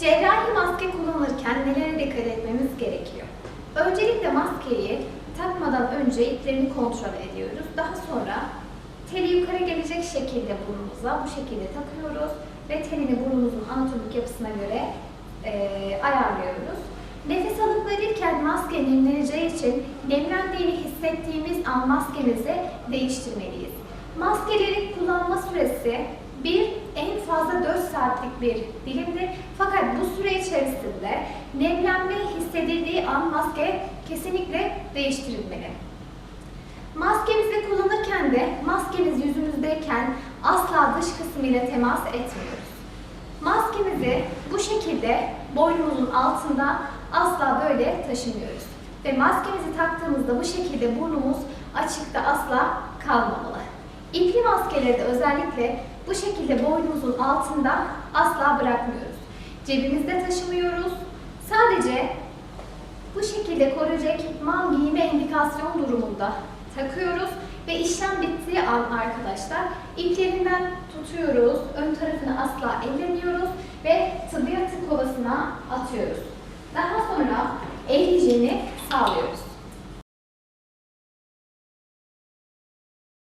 Cerrahi maske kullanırken nelere dikkat etmemiz gerekiyor? Öncelikle maskeyi takmadan önce iplerini kontrol ediyoruz. Daha sonra teli yukarı gelecek şekilde burnumuza bu şekilde takıyoruz ve telini burnumuzun anatomik yapısına göre eee, ayarlıyoruz. Nefes alıp verirken maske nemleneceği için nemlendiğini hissettiğimiz an maskemizi değiştirmeliyiz. Maskelerin kullanma süresi bir en fazla 4 saatlik bir dilimdir. Fakat bu süre içerisinde nemlenme hissedildiği an maske kesinlikle değiştirilmeli. Maskemizi kullanırken de maskemiz yüzümüzdeyken asla dış kısmı ile temas etmiyoruz. Maskemizi bu şekilde boynumuzun altında asla böyle taşımıyoruz. Ve maskemizi taktığımızda bu şekilde burnumuz açıkta asla kalmamalı. İpli maskeleri de özellikle bu şekilde boynumuzun altında asla bırakmıyoruz. Cebimizde taşımıyoruz. Sadece bu şekilde koruyucu ekipman giyme indikasyon durumunda takıyoruz ve işlem bittiği an arkadaşlar iplerinden tutuyoruz, ön tarafını asla ellemiyoruz ve tıbbiyatı kovasına atıyoruz. Daha sonra el hijyeni sağlıyoruz.